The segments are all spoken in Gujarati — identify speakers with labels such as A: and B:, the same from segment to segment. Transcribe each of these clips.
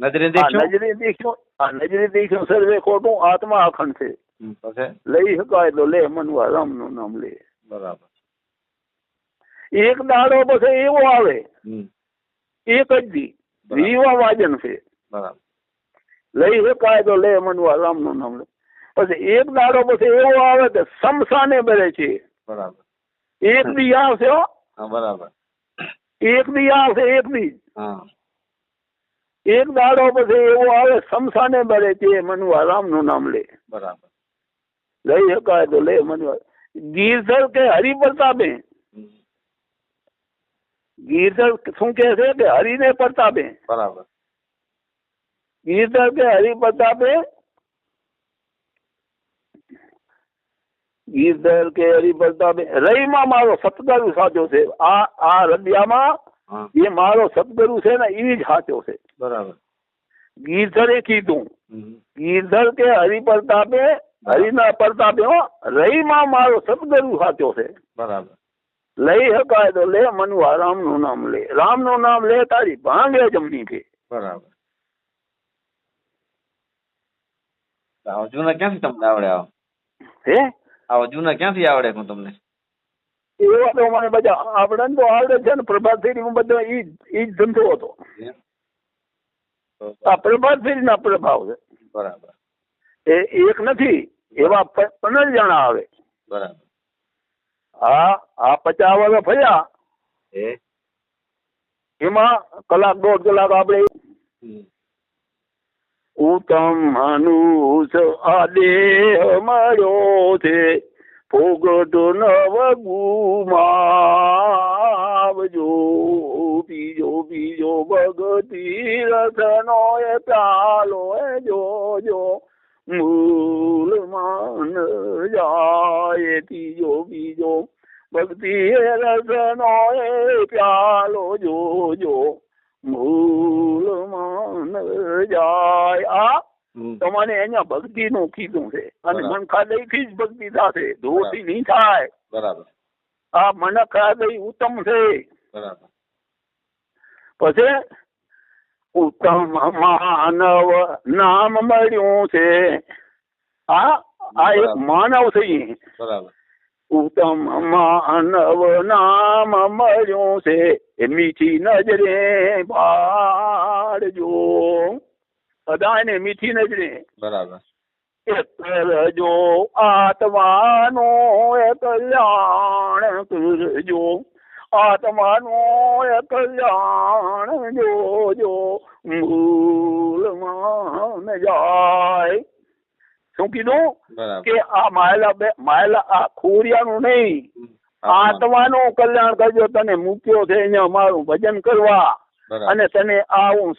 A: નજરે દેખ્યું?
B: નજરે દેખ્યો. આ નજરે દેખ્યો સર્વે ખોટું આત્મા અખંડ છે. લઈ શકાય તો લે મનવા રામનું નામ લે.
A: બરાબર.
B: એક દાડો પછી એવો આવે. એક જ દી. જીવા વાજન છે.
A: બરાબર.
B: લઈ શકાય તો લે મનવા રામનું નામ લે. પછી એક દાડો પછી એવો આવે કે સમસાને બરે છે.
A: બરાબર.
B: એક દી આવશે હો.
A: બરાબર.
B: એક દી આવશે એક દી.
A: હા.
B: એક દાડો પછી એવો આવે સમસાને ભરે તે મનવા રામનું નામ લે.
A: બરાબર.
B: લઈ શકાય તો લે મનવા. ગીરધર કે હરિપ્રતાપે? ગીરધર શું કે છે કે હરિને પ્રતાપે?
A: બરાબર.
B: ગીરધર કે હરિપ્રતાપે? ગીરધર કે હરિપ્રતાપે? રહીમાં મારો સતગરુ સાચો છે. આ આ રદિયામાં એ મારો સદગુરુ છે ને એ જ સાચો છે.
A: બરાબર.
B: ગીરધરે કીધું. ગીરધર કે હરિપ્રતાપે હરિના પ્રતાપે રહીમાં મારો સતગરુ સાચો છે.
A: બરાબર.
B: લઈ શકાય તો લે મનુઆ રામનું નામ લે. રામનું નામ લે તારી ભાંગે જમની છે.
A: બરાબર. આવો જૂના ક્યાંથી તમને આવડે આવો?
B: હે?
A: આવો જૂના ક્યાંથી આવડે હું તમને?
B: એવા તો મને બધા આપણે તો આવડે છે ને. પ્રભાત હું બધા ઈ ઈ જ ધંધો હતો.
A: તો
B: જ ફેરીના પ્રભાવ છે.
A: બરાબર.
B: એ એક નથી એવા પંદર જણા આવે.
A: બરાબર.
B: હા આ પચાસ વાગે ફર્યા. એમાં કલાક દોઢ કલાક આપણે ઉત્તમ માનુષ આ દેહ મળ્યો છે. ભોગતો નવ ગુમાવજો. ભગતી રસનો એ પ્યાલો એ જોજો મૂલ માન જાય ત્રીજો બીજો. ભક્તિ રસનો એ પ્યાલો જોજો મૂલ માન જાય. આ તમારે અહીંયા ભક્તિ નું કીધું છે. અને. મનખાદયથી જ ભક્તિ થશે ધોતી નહીં થાય.
A: બરાબર.
B: આ મનખાદય ઉત્તમ છે.
A: બરાબર.
B: પછી ઉત્તમ માનવ નામ મળ્યું છે. આ આ એક માનવ છે.
A: બરાબર.
B: ઉત્તમ માનવ નામ મળ્યું છે. એ મીઠી નજરે પાડજો. બધાને મીઠી નજરે.
A: બરાબર.
B: કરજો આત્માનો કલ્યાણ કરજો. આત્માનો એ કલ્યાણ જોજો મૂલમાં ન જાય. શું કીધું? કે આ માયલા બે માયલા આ ખોરિયાનું નહીં. આત્માનું કલ્યાણ કરજો તને મૂક્યો છે અહીંયા મારું ભજન કરવા. અને તને આ હું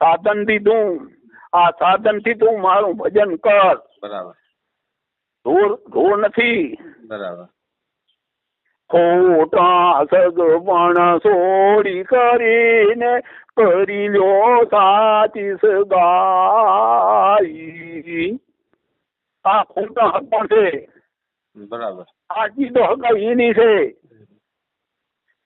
B: સાધન દીધું આ સાધનથી તું મારું ભજન કર.
A: બરાબર.
B: ઢોર ઢોર નથી.
A: બરાબર.
B: ખોટા સગપણ સોડી કરીને કરી લ્યો સાચી સગાઈ આ ખોટા હકણ છે.
A: બરાબર.
B: સાચી તો હકાઈ એની છે.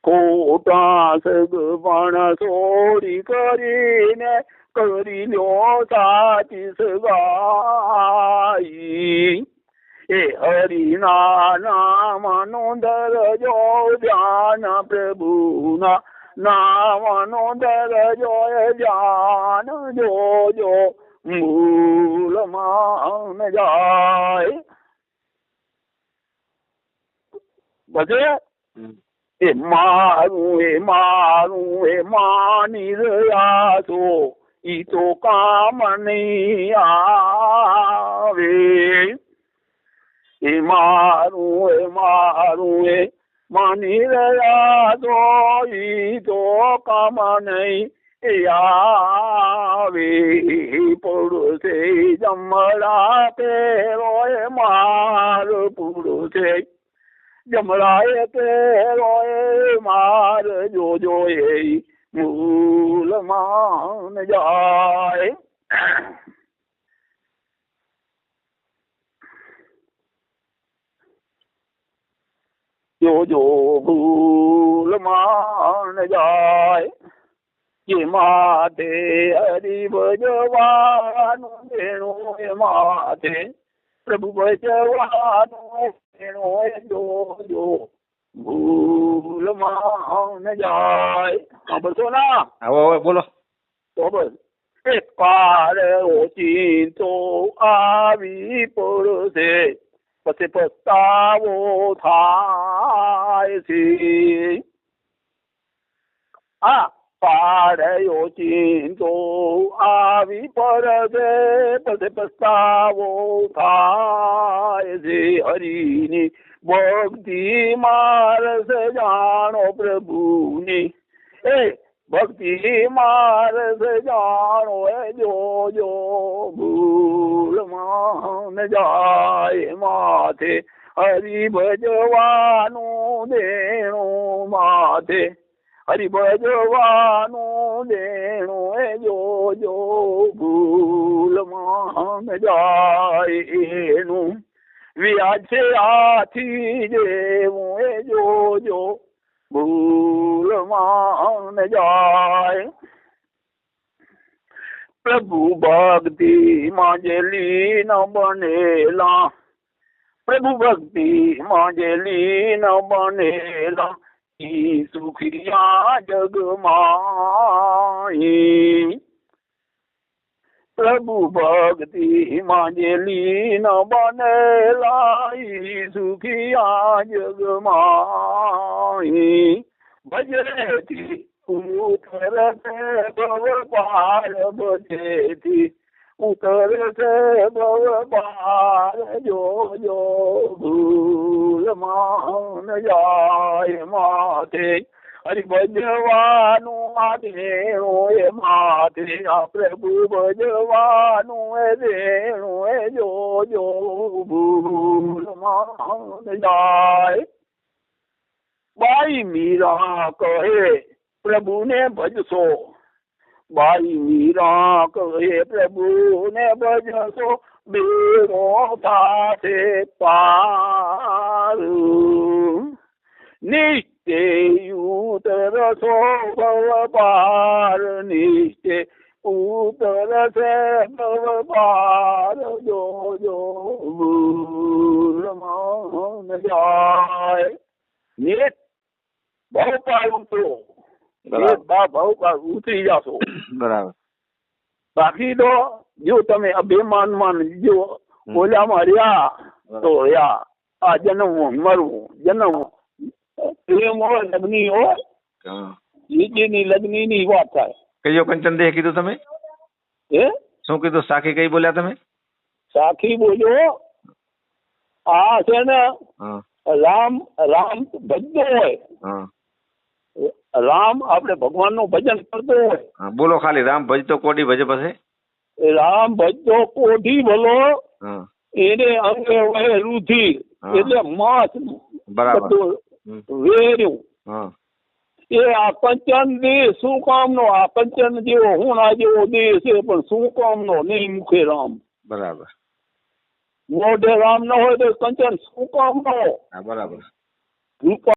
B: ખોટા સગપણ સોડી કરીને કરી લ્યો સાચી સગાઈ એ હરિના નામનો દરજો ધ્યાન પ્રભુના નામનો દરજો ધ્યાન જોજો માન જાય.
A: બધે?
B: એ મારું એ મારું એ માની રહ્યા છો ઈ તો કામ નહીં આવે. એ મારું એ મારું એ માની રહ્યા ઈ તો કામ નહીં આવે પુરુષે જમરા તેરો એ માર પુરુષે જમરાએ તેરો એ માર જોજો એ મૂલ માન જાય. જોજો ભૂલ માણ જાય કે માથે હરિ ભજવાનું ભેણું એ માથે પ્રભુ ભજવાનું ભેણું એ જોજો ભૂલ માણ જાય. સાંભળશો ના
A: હવે હવે બોલો
B: તો બસ એક પાર ઓછી તો આવી પડશે. પછી પસ્તાવો થાય છે આ પાડ્યો ચિંતો આવી પરદે પછી પસ્તાવો થાય છે હરિની ભક્તિ મારસ જાણો પ્રભુની એ ભક્તિ માર્ગ જાણો જો જો ભૂલમાં જાય માથે. હરિ ભજવાનું દેણું માથે. હરિ ભજવાનું દેણું એ જોજો ભૂલમાં ન જાય એનું. વ્યાજે આથી જેવું એ જોજો ભૂલમાં ન જાય. પ્રભુ ભક્તિ માં જે લીન બનેલા. પ્રભુ ભક્તિ માં જે લીન બનેલા. ઈ સુખિયા જગમાં પ્રભુ ભક્તિ માં જે લીન બનેલા ઈ સુખિયા જગમાં ભજરેથી ઉતરશે ભવ પાર બચેતી ઉતર છે ભવ પાર જો જો ભૂલ માન જાય માથે. હરિ ભજવાનું આ દેણું એ માથે આ પ્રભુ ભજવાનું એ દેણું એ જોજો ભૂલમાં ન જાય બાઈ મીરા કહે પ્રભુને ભજશો બાઈ મીરા કહે પ્રભુને ભજશો બેરો થાશે પાર નિશ્ચય ઉતરશો ભવ પાર નિશ્ચય ઉતરશે ભવ પાર જો ભૂલમાં મન જાય નિરત ભવ પાર ઉતરો ભવ બહુકાળ ઉતરી જાશો
A: બરાબર
B: બાકી તો જો તમે અભિમાનમાં જો
A: હમ.
B: ઓલામાં રહ્યા તો રહ્યા આ જન્મવું મરવું જન્મવું પ્રેમ હોય લગ્ની હોય
A: હા.
B: લગ્ની ની વાત થાય.
A: કયો કંચન દેહ કીધું તમે?
B: હે?
A: શું કીધું? સાખી કઈ બોલ્યા તમે?
B: સાખી બોલ્યો આ છે ને રામ રામ ભજતો હોય.
A: હા.
B: રામ આપણે ભગવાનનું ભજન કરતો હોય.
A: બોલો ખાલી રામ ભજતો કોઢી ભજે પછી?
B: રામ ભજતો કોઢી ભલો એને અંગે વહે રૂધી એટલે માસ
A: બરાબર.
B: વેર્યું. એ આ કંચન દેહ શું કામનો? આ કંચન જેવો હુણા જેવો દેહ છે પણ શું કામનો? નહીં મુખે રામ.
A: બરાબર.
B: મોઢે રામ ન હોય તો કંચન શું કામનો?
A: નો બરાબર.